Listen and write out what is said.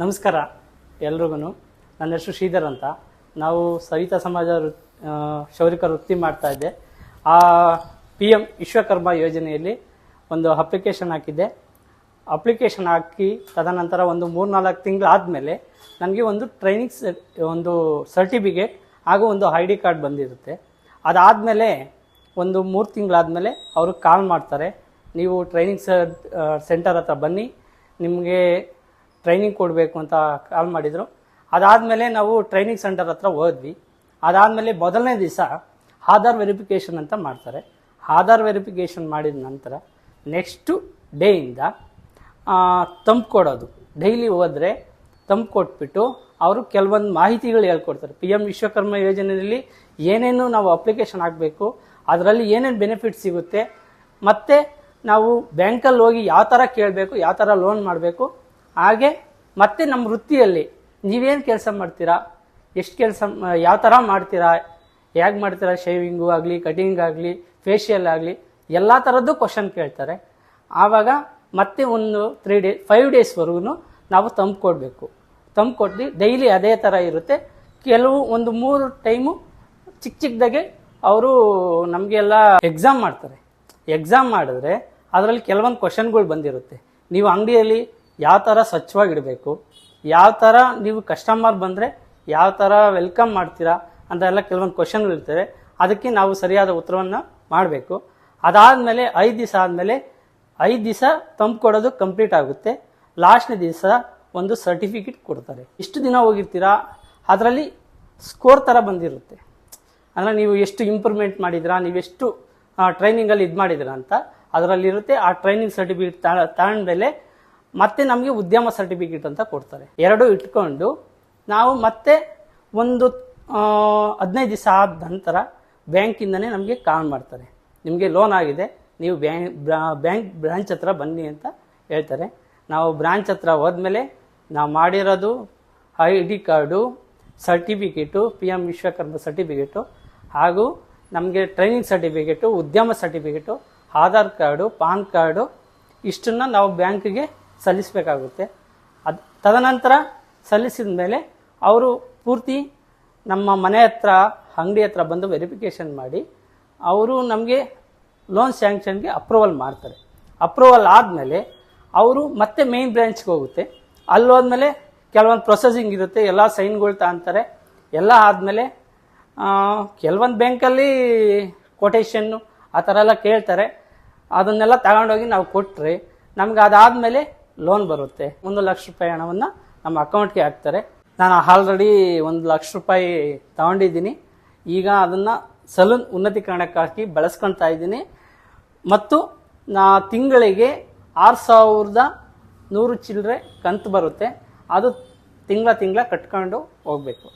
ನಮಸ್ಕಾರ ಎಲ್ರಿಗೂ ನನ್ನ ಹೆಸರು ಶ್ರೀಧರ್ ಅಂತ. ನಾವು ಸವಿತಾ ಸಮಾಜ ಆ, ವೃತ್ತಿ ಮಾಡ್ತಾ ಇದ್ದೆ. ಆ ಪಿ ಎಂ ವಿಶ್ವಕರ್ಮ ಯೋಜನೆಯಲ್ಲಿ ಒಂದು ಅಪ್ಲಿಕೇಶನ್ ಹಾಕಿದ್ದೆ. ಅಪ್ಲಿಕೇಶನ್ ಹಾಕಿ ತದನಂತರ ಒಂದು ಮೂರು ನಾಲ್ಕು ತಿಂಗಳು ಆದಮೇಲೆ ನನಗೆ ಒಂದು ಟ್ರೈನಿಂಗ್ ಒಂದು ಸರ್ಟಿಫಿಕೇಟ್ ಹಾಗೂ ಒಂದು ಐ ಡಿ ಕಾರ್ಡ್ ಬಂದಿರುತ್ತೆ. ಅದಾದಮೇಲೆ ಒಂದು ಮೂರು ತಿಂಗಳಾದಮೇಲೆ ಅವರು ಕಾಲ್ ಮಾಡ್ತಾರೆ. ನೀವು ಟ್ರೈನಿಂಗ್ ಸೆಂಟರ್ ಹತ್ರ ಬನ್ನಿ. ನಿಮಗೆ ಟ್ರೈನಿಂಗ್ ಕೊಡಬೇಕು ಅಂತ ಕಾಲ್ ಮಾಡಿದರು. ಅದಾದಮೇಲೆ ನಾವು ಟ್ರೈನಿಂಗ್ ಸೆಂಟರ್ ಹತ್ರ ಹೋದ್ವಿ. ಅದಾದಮೇಲೆ ಮೊದಲನೇ ದಿವಸ ಆಧಾರ್ ವೆರಿಫಿಕೇಷನ್ ಅಂತ ಮಾಡ್ತಾರೆ. ಆಧಾರ್ ವೆರಿಫಿಕೇಷನ್ ಮಾಡಿದ ನಂತರ ನೆಕ್ಸ್ಟು ಡೇಯಿಂದ ತಂಪು ಕೊಡೋದು. ಡೈಲಿ ಹೋದರೆ ತಂಪು ಕೊಟ್ಬಿಟ್ಟು ಅವರು ಕೆಲವೊಂದು ಮಾಹಿತಿಗಳು ಹೇಳ್ಕೊಡ್ತಾರೆ. ಪಿ ಎಂ ವಿಶ್ವಕರ್ಮ ಯೋಜನೆಯಲ್ಲಿ ಏನೇನು ನಾವು ಅಪ್ಲಿಕೇಶನ್ ಹಾಕಬೇಕು, ಅದರಲ್ಲಿ ಏನೇನು ಬೆನಿಫಿಟ್ ಸಿಗುತ್ತೆ, ಮತ್ತು ನಾವು ಬ್ಯಾಂಕಲ್ಲಿ ಹೋಗಿ ಯಾವ ಥರ ಕೇಳಬೇಕು, ಯಾವ ಥರ ಲೋನ್ ಮಾಡಬೇಕು ಹಾಗೆ ಮತ್ತೆ ನಮ್ಮ ವೃತ್ತಿಯಲ್ಲಿ ನೀವೇನು ಕೆಲಸ ಮಾಡ್ತೀರಾ? ಎಷ್ಟು ಕೆಲಸ ಯಾವ ಥರ ಮಾಡ್ತೀರಾ? ಹೇಗೆ ಮಾಡ್ತೀರಾ? ಶೇವಿಂಗು ಆಗಲಿ, ಕಟಿಂಗ್ ಆಗಲಿ ಫೇಶಿಯಲ್ ಆಗಲಿ, ಎಲ್ಲ ಥರದ್ದು ಕ್ವಶನ್ ಕೇಳ್ತಾರೆ. ಆವಾಗ ಮತ್ತೆ ಒಂದು ತ್ರೀ ಡೇ ಫೈವ್ ಡೇಸ್ವರೆಗೂ ನಾವು ತಂಪು ಕೊಡಬೇಕು. ತಂಪು ಕೊಟ್ಟು ಡೈಲಿ ಅದೇ ಥರ ಇರುತ್ತೆ. ಕೆಲವು ಒಂದು ಮೂರು ಟೈಮು ಚಿಕ್ಕ ಚಿಕ್ಕದಾಗೆ ಅವರು ನಮಗೆಲ್ಲ ಎಕ್ಸಾಮ್ ಮಾಡ್ತಾರೆ. ಎಕ್ಸಾಮ್ ಮಾಡಿದ್ರೆ ಅದರಲ್ಲಿ ಕೆಲವೊಂದು ಕ್ವಶನ್ಗಳು ಬಂದಿರುತ್ತೆ. ನೀವು ಅಂಗಡಿಯಲ್ಲಿ ಯಾವ ಥರ ಸ್ವಚ್ಛವಾಗಿಡಬೇಕು ಯಾವ ಥರ ನೀವು ಕಸ್ಟಮರ್ ಬಂದರೆ ಯಾವ ಥರ ವೆಲ್ಕಮ್ ಮಾಡ್ತೀರಾ ಅಂತ ಎಲ್ಲ ಕೆಲವೊಂದು ಕ್ವಶನ್ಗಳು ಇರ್ತವೆ. ಅದಕ್ಕೆ ನಾವು ಸರಿಯಾದ ಉತ್ತರವನ್ನು ಮಾಡಬೇಕು. ಅದಾದಮೇಲೆ ಐದು ದಿವಸ ಆದಮೇಲೆ ಐದು ದಿವಸ ತಂಪು ಕೊಡೋದು ಕಂಪ್ಲೀಟ್ ಆಗುತ್ತೆ. ಲಾಸ್ಟ್ನೇ ದಿವಸ ಒಂದು ಸರ್ಟಿಫಿಕೇಟ್ ಕೊಡ್ತಾರೆ. ಇಷ್ಟು ದಿನ ಹೋಗಿರ್ತೀರಾ? ಅದರಲ್ಲಿ ಸ್ಕೋರ್ ಥರ ಬಂದಿರುತ್ತೆ. ಅಂದರೆ ನೀವು ಎಷ್ಟು ಇಂಪ್ರೂವ್ಮೆಂಟ್ ಮಾಡಿದ್ರಾ ನೀವೆಷ್ಟು ಟ್ರೈನಿಂಗಲ್ಲಿ ಇದು ಮಾಡಿದಿರಾ ಅಂತ, ಅದರಲ್ಲಿರುತ್ತೆ. ಆ ಟ್ರೈನಿಂಗ್ ಸರ್ಟಿಫಿಕೇಟ್ ತಗೊಂಡ್ಮೇಲೆ ಮತ್ತೆ ನಮಗೆ ಉದ್ಯಮ ಸರ್ಟಿಫಿಕೇಟ್ ಅಂತ ಕೊಡ್ತಾರೆ. ಎರಡು ಇಟ್ಕೊಂಡು ನಾವು ಮತ್ತೆ ಒಂದು ಹದಿನೈದು ದಿವಸ ಆದ ನಂತರ ಬ್ಯಾಂಕಿಂದನೇ ನಮಗೆ ಕಾಲ್ ಮಾಡ್ತಾರೆ. ನಿಮಗೆ ಲೋನ್ ಆಗಿದೆ, ನೀವು ಬ್ಯಾಂಕ್ ಬ್ರಾಂಚ್ ಹತ್ರ ಬನ್ನಿ ಅಂತ ಹೇಳ್ತಾರೆ. ನಾವು ಬ್ರಾಂಚ್ ಹತ್ರ ಹೋದ್ಮೇಲೆ ನಾವು ಮಾಡಿರೋದು I D card certificate P M Vishwakarma certificate ಹಾಗೂ ನಮಗೆ training certificate Udyam certificate Aadhaar card PAN card ಇಷ್ಟನ್ನು ನಾವು ಬ್ಯಾಂಕಿಗೆ ಸಲ್ಲಿಸಬೇಕಾಗುತ್ತೆ. ಅದು ತದನಂತರ ಸಲ್ಲಿಸಿದ ಮೇಲೆ ಅವರು ಪೂರ್ತಿ ನಮ್ಮ ಮನೆ ಹತ್ರ, ಅಂಗಡಿ ಹತ್ರ ಬಂದು ವೆರಿಫಿಕೇಷನ್ ಮಾಡಿ ಅವರು ನಮಗೆ ಲೋನ್ ಸ್ಯಾಂಕ್ಷನ್ಗೆ ಅಪ್ರೂವಲ್ ಮಾಡ್ತಾರೆ. ಅಪ್ರೂವಲ್ ಆದಮೇಲೆ ಅವರು ಮತ್ತೆ ಮೇನ್ ಬ್ರ್ಯಾಂಚ್ಗೆ ಹೋಗುತ್ತೆ. ಅಲ್ಲಿ ಹೋದ್ಮೇಲೆ ಕೆಲವೊಂದು ಪ್ರೊಸೆಸಿಂಗ್ ಇರುತ್ತೆ, ಎಲ್ಲ ಸೈನ್ಗಳು ತಗೊಂತಾರೆ ಎಲ್ಲ ಆದಮೇಲೆ ಕೆಲವೊಂದು ಬ್ಯಾಂಕಲ್ಲಿ ಕೊಟೇಶನ್ನು ಆ ಥರ ಎಲ್ಲ ಕೇಳ್ತಾರೆ. ಅದನ್ನೆಲ್ಲ ತಗೊಂಡೋಗಿ ನಾವು ಕೊಟ್ಟರೆ ನಮ್ಗೆ ಅದಾದಮೇಲೆ ಲೋನ್ ಬರುತ್ತೆ. ಒಂದು ಲಕ್ಷ ರೂಪಾಯಿ ಹಣವನ್ನು ನಮ್ಮ ಅಕೌಂಟ್ಗೆ ಹಾಕ್ತಾರೆ. ನಾನು ಆಲ್ರೆಡಿ ಒಂದು ಲಕ್ಷ ರೂಪಾಯಿ ತಗೊಂಡಿದ್ದೀನಿ. ಈಗ ಅದನ್ನು ಸಲೂನ್ ಉನ್ನತೀಕರಣಕ್ಕಾಗಿ ಬಳಸ್ಕೊಳ್ತಾ ಇದ್ದೀನಿ. ಮತ್ತು ನಾ ತಿಂಗಳಿಗೆ ಆರು ಸಾವಿರದ ನೂರು ಚಿಲ್ಲರೆ ಕಂತು ಬರುತ್ತೆ. ಅದು ತಿಂಗಳ ತಿಂಗಳ ಕಟ್ಕೊಂಡು ಹೋಗಬೇಕು.